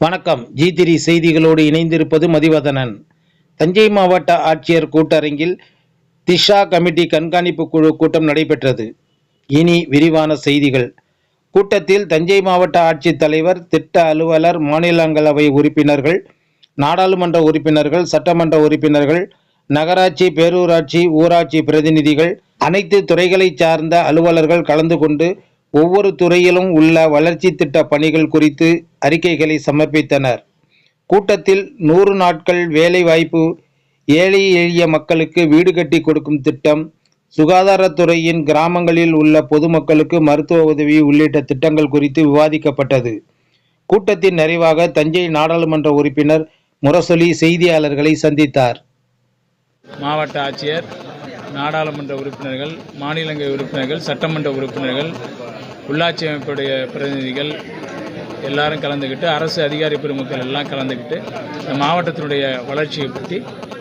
வணக்கம். ஜி திரி செய்திகளோடு இணைந்திருப்பது மதிவதனன். தஞ்சை மாவட்ட ஆட்சியர் கூட்டரங்கில் திஷா கமிட்டி கண்காணிப்பு குழு கூட்டம் நடைபெற்றது. இனி விரிவான செய்திகள். கூட்டத்தில் தஞ்சை மாவட்ட ஆட்சித்தலைவர் திட்ட அலுவலர் மாநிலங்களவை உறுப்பினர்கள் நாடாளுமன்ற உறுப்பினர்கள் சட்டமன்ற உறுப்பினர்கள் நகராட்சி பேரூராட்சி ஊராட்சி பிரதிநிதிகள் அனைத்து துறைகளைச் சார்ந்த அலுவலர்கள் கலந்து கொண்டு ஒவ்வொரு துறையிலும் உள்ள வளர்ச்சி திட்ட பணிகள் குறித்து அறிக்கைகளை சமர்ப்பித்தனர். கூட்டத்தில் நூறு நாட்கள் வேலைவாய்ப்பு ஏழை எளிய மக்களுக்கு வீடு கட்டி கொடுக்கும் திட்டம் சுகாதாரத்துறையின் கிராமங்களில் உள்ள பொதுமக்களுக்கு மருத்துவ உதவி உள்ளிட்ட திட்டங்கள் குறித்து விவாதிக்கப்பட்டது. கூட்டத்தின் நிறைவாக தஞ்சை நாடாளுமன்ற உறுப்பினர் முரசொலி செய்தியாளர்களை சந்தித்தார். மாவட்ட ஆட்சியர் நாடாளுமன்ற உறுப்பினர்கள் மாநிலங்கள் உறுப்பினர்கள் சட்டமன்ற உறுப்பினர்கள் உள்ளாட்சி அமைப்புடைய பிரதிநிதிகள் எல்லாரும் கலந்துக்கிட்டு அரசு அதிகாரி பெருமக்கள் எல்லாம் கலந்துக்கிட்டு இந்த மாவட்டத்தினுடைய வளர்ச்சியை பற்றி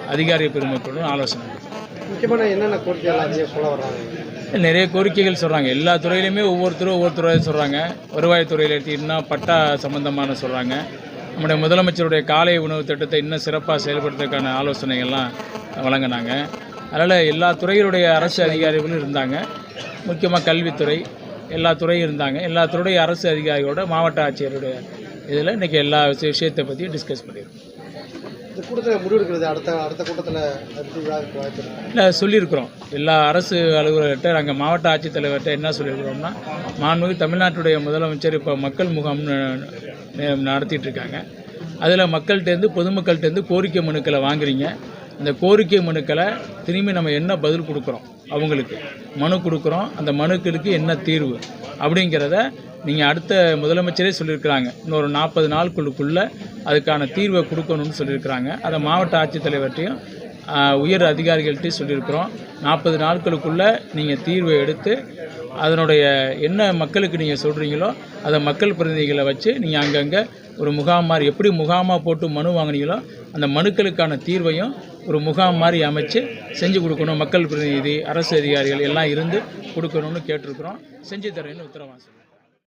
அதிகாரி பெருமக்களுடன் ஆலோசனை முக்கியமான என்னென்ன கோரிக்கைகள் அதிகம் சொல்ல வர்றாங்க? நிறைய கோரிக்கைகள் சொல்கிறாங்க எல்லா துறையிலையுமே ஒவ்வொருத்தரும் ஒவ்வொரு துறையை சொல்கிறாங்க வருவாய்த்துறையில் எடுத்திங்கன்னா பட்டா சம்பந்தமான சொல்கிறாங்க நம்முடைய முதலமைச்சருடைய காலை உணவு திட்டத்தை இன்னும் சிறப்பாக செயல்படுத்துறதுக்கான ஆலோசனைகள்லாம் வழங்கினாங்க. அதனால் எல்லா துறையினுடைய அரசு அதிகாரிகளும் இருந்தாங்க. முக்கியமாக கல்வித்துறை எல்லா துறையும் இருந்தாங்க. எல்லா துறையுடைய அரசு அதிகாரிகளோட மாவட்ட ஆட்சியருடைய இதில் இன்றைக்கி எல்லா விஷய- விஷயத்தை பற்றியும் டிஸ்கஸ் பண்ணியிருக்கோம். இந்த கூட்டத்தில் முடிவெடுக்கிறது அடுத்த அடுத்த கூட்டத்தில் இல்லை சொல்லியிருக்கிறோம். எல்லா அரசு அலுவலர்கிட்ட நாங்கள் மாவட்ட ஆட்சித்தலைவர்கிட்ட என்ன சொல்லியிருக்கிறோம்னா மாண்புமிகு தமிழ்நாட்டுடைய முதலமைச்சர் இப்போ மக்கள் முகாம் நடத்திட்டு இருக்காங்க. அதில் மக்கள்கிட்டேருந்து பொதுமக்கள்கிட்டேருந்து கோரிக்கை மனுக்களை வாங்குறீங்க. அந்த கோரிக்கை மனுக்களை திரும்பி நம்ம என்ன பதில் கொடுக்குறோம்? அவங்களுக்கு மனு கொடுக்குறோம். அந்த மனுக்களுக்கு என்ன தீர்வு அப்படிங்கிறத நீங்கள் அடுத்த முதலமைச்சரே சொல்லியிருக்கிறாங்க. இன்னொரு நாற்பது நாட்களுக்குள்ளே அதுக்கான தீர்வை கொடுக்கணும்னு சொல்லியிருக்கிறாங்க. அதை மாவட்ட ஆட்சித்தலைவர்கிட்டையும் உயர் அதிகாரிகள்கிட்டையும் சொல்லியிருக்கிறோம். நாற்பது நாட்களுக்குள்ளே நீங்கள் தீர்வை எடுத்து அதனுடைய என்ன மக்களுக்கு நீங்கள் சொல்கிறீங்களோ அதை மக்கள் பிரதிநிதிகளை வச்சு நீங்கள் அங்கங்கே ஒரு முகாம் மாதிரி எப்படி முகாமாக போட்டு மனு வாங்குனீங்களோ அந்த மனுக்களுக்கான தீர்வையும் ஒரு முகாம் மாதிரி அமைச்சு செஞ்சு கொடுக்கணும். மக்கள் பிரதிநிதி அரசு அதிகாரிகள் எல்லாம் இருந்து கொடுக்கணும்னு கேட்டிருக்கிறோம். செஞ்சு தரேன்னு உத்தரவாசம்